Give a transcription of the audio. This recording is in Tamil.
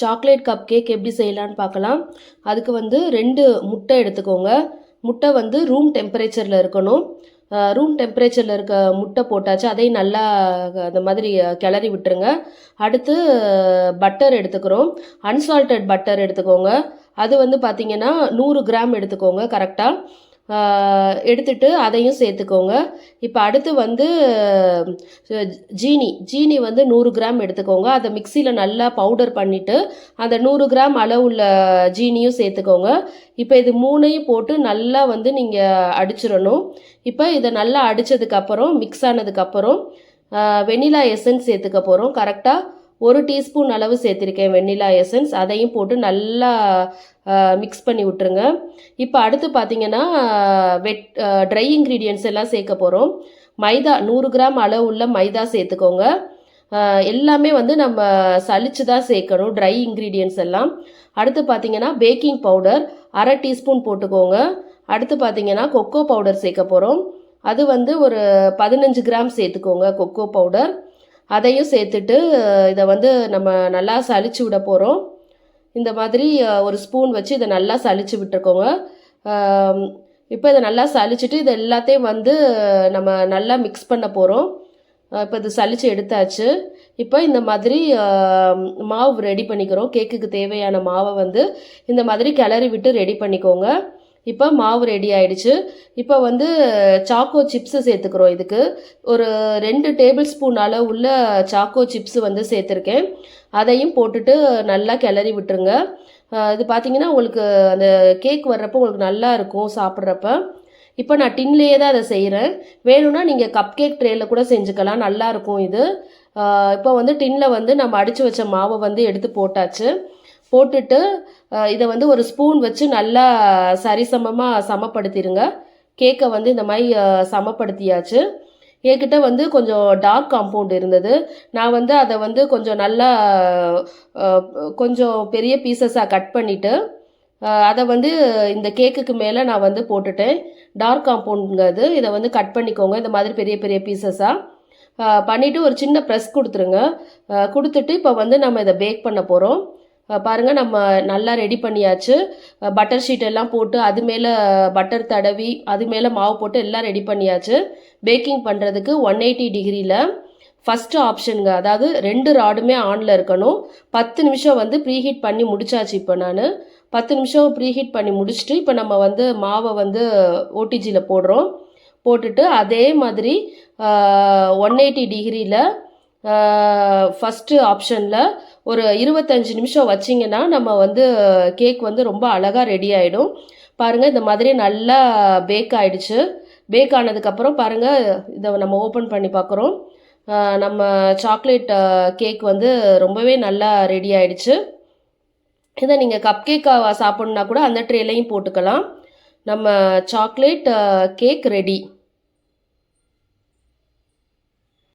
சாக்லேட் கப் கேக் எப்படி செய்யலான்னு பார்க்கலாம். அதுக்கு வந்து ரெண்டு முட்டை எடுத்துக்கோங்க. முட்டை வந்து ரூம் டெம்பரேச்சரில் இருக்கணும். ரூம் டெம்பரேச்சரில் இருக்க முட்டை போட்டாச்சு அதையும் நல்லா அந்த மாதிரி கிளறி விட்டுருங்க. அடுத்து பட்டர் எடுத்துக்கிறோம். அன்சால்டட் பட்டர் எடுத்துக்கோங்க. அது வந்து பார்த்திங்கன்னா நூறு கிராம் எடுத்துக்கோங்க கரெக்டாக எடுத்துட்டு அதையும் சேர்த்துக்கோங்க. இப்போ அடுத்து வந்து ஜீனி ஜீனி வந்து நூறு கிராம் எடுத்துக்கோங்க. அதை மிக்சியில் நல்லா பவுடர் பண்ணிவிட்டு அந்த நூறு கிராம் அளவுள்ள ஜீனியும் சேர்த்துக்கோங்க. இப்போ இது மூணையும் போட்டு நல்லா வந்து நீங்கள் அடிச்சிடணும். இப்போ இதை நல்லா அடித்ததுக்கப்புறம் மிக்ஸ் ஆனதுக்கப்புறம் வெனிலா எசன்ஸ் சேர்த்துக்க போகிறோம் கரெக்டாக ஒரு டீஸ்பூன் அளவு சேர்த்துருக்கேன் வெண்ணிலா எசன்ஸ் அதையும் போட்டு நல்லா மிக்ஸ் பண்ணி விட்டுருங்க. இப்போ அடுத்து பார்த்தீங்கன்னா வெட் ட்ரை இன்க்ரீடியன்ட்ஸ் எல்லாம் சேர்க்க போகிறோம் மைதா நூறு கிராம் அளவு உள்ள மைதா சேர்த்துக்கோங்க. எல்லாமே வந்து நம்ம சளிச்சு தான் சேர்க்கணும் ட்ரை இன்க்ரீடியன்ஸ் எல்லாம். அடுத்து பார்த்தீங்கன்னா பேக்கிங் பவுடர் அரை டீஸ்பூன் போட்டுக்கோங்க. அடுத்து பார்த்தீங்கன்னா கொக்கோ பவுடர் சேர்க்க போகிறோம் அது வந்து ஒரு பதினஞ்சு கிராம் சேர்த்துக்கோங்க கொக்கோ பவுடர் அதையும் சேர்த்துட்டு இதை வந்து நம்ம நல்லா சளிச்சு விட போகிறோம் இந்த மாதிரி ஒரு ஸ்பூன் வச்சு இதை நல்லா சளிச்சு விட்டுருக்கோங்க. இப்போ இதை நல்லா சலிச்சுட்டு இது எல்லாத்தையும் வந்து நம்ம நல்லா மிக்ஸ் பண்ண போகிறோம் இப்போ இது சளிச்சு எடுத்தாச்சு. இப்போ இந்த மாதிரி மாவு ரெடி பண்ணிக்கிறோம். கேக்குக்கு தேவையான மாவை வந்து இந்த மாதிரி கிளறி விட்டு ரெடி பண்ணிக்கோங்க. இப்போ மாவு ரெடி ஆயிடுச்சு. இப்போ வந்து சாக்கோ சிப்ஸு சேர்த்துக்கிறோம் இதுக்கு. ஒரு ரெண்டு டேபிள் ஸ்பூன் உள்ள சாக்கோ சிப்ஸு வந்து சேர்த்துருக்கேன். அதையும் போட்டுட்டு நல்லா கிளறி விட்டுருங்க. இது பார்த்தீங்கன்னா உங்களுக்கு அந்த கேக் வர்றப்போ உங்களுக்கு நல்லா இருக்கும் சாப்பிட்றப்ப. இப்போ நான் டின்லேயே தான் அதை செய்கிறேன் வேணும்னா நீங்கள் கப் கேக் ட்ரேயில் கூட செஞ்சுக்கலாம். நல்லாயிருக்கும் இது. இப்போ வந்து டின்னில் வந்து நம்ம அடித்து வச்ச மாவை வந்து எடுத்து போட்டாச்சு. போட்டுட்டு இதை வந்து ஒரு ஸ்பூன் வச்சு நல்லா சரிசமமாக சமப்படுத்திடுங்க கேக்கை வந்து இந்த மாதிரி சமப்படுத்தியாச்சு. என்கிட்ட வந்து கொஞ்சம் டார்க் காம்பவுண்ட் இருந்தது. நான் வந்து அதை வந்து கொஞ்சம் நல்லா கொஞ்சம் பெரிய பீசஸாக கட் பண்ணிவிட்டு அதை வந்து இந்த கேக்குக்கு மேலே நான் வந்து போட்டுட்டேன். டார்க் காம்பவுண்டுங்கிறது இதை வந்து கட் பண்ணிக்கோங்க. இந்த மாதிரி பெரிய பெரிய பீசஸாக பண்ணிவிட்டு ஒரு சின்ன ப்ரெஸ் கொடுத்துருங்க. கொடுத்துட்டு இப்போ வந்து நம்ம இதை பேக் பண்ண போகிறோம் பாருங்கள் நம்ம நல்லா ரெடி பண்ணியாச்சு. பட்டர் ஷீட் எல்லாம் போட்டு அது மேலே பட்டர் தடவி அது மேலே மாவு போட்டு எல்லாம் ரெடி பண்ணியாச்சு. பேக்கிங் பண்ணுறதுக்கு ஒன் எயிட்டி டிகிரியில் ஃபஸ்ட்டு ஆப்ஷனுங்க அதாவது ரெண்டு ராடுமே ஆனில் இருக்கணும். பத்து நிமிஷம் வந்து ப்ரீஹீட் பண்ணி முடிச்சாச்சு இப்போ நான். பத்து நிமிஷம் ப்ரீஹீட் பண்ணி முடிச்சுட்டு இப்போ நம்ம வந்து மாவை வந்து ஓடிஜியில் போடுறோம். போட்டுட்டு அதே மாதிரி ஒன் எயிட்டி டிகிரியில் ஃபஸ்ட்டு ஆப்ஷனில் ஒரு இருபத்தஞ்சி நிமிஷம் வச்சிங்கன்னா நம்ம வந்து கேக் வந்து ரொம்ப அழகாக ரெடி ஆகிடும் பாருங்கள் இந்த மாதிரி நல்லா பேக் ஆகிடுச்சு பேக் ஆனதுக்கப்புறம் பாருங்கள் இதை நம்ம ஓப்பன் பண்ணி பார்க்குறோம் நம்ம சாக்லேட் கேக் வந்து ரொம்பவே நல்லா ரெடி ஆகிடுச்சு இதை நீங்கள் கப் கேக்காக சாப்பிட்ணுன்னா கூட அந்த ட்ரேலையும் போட்டுக்கலாம். நம்ம சாக்லேட் கேக் ரெடி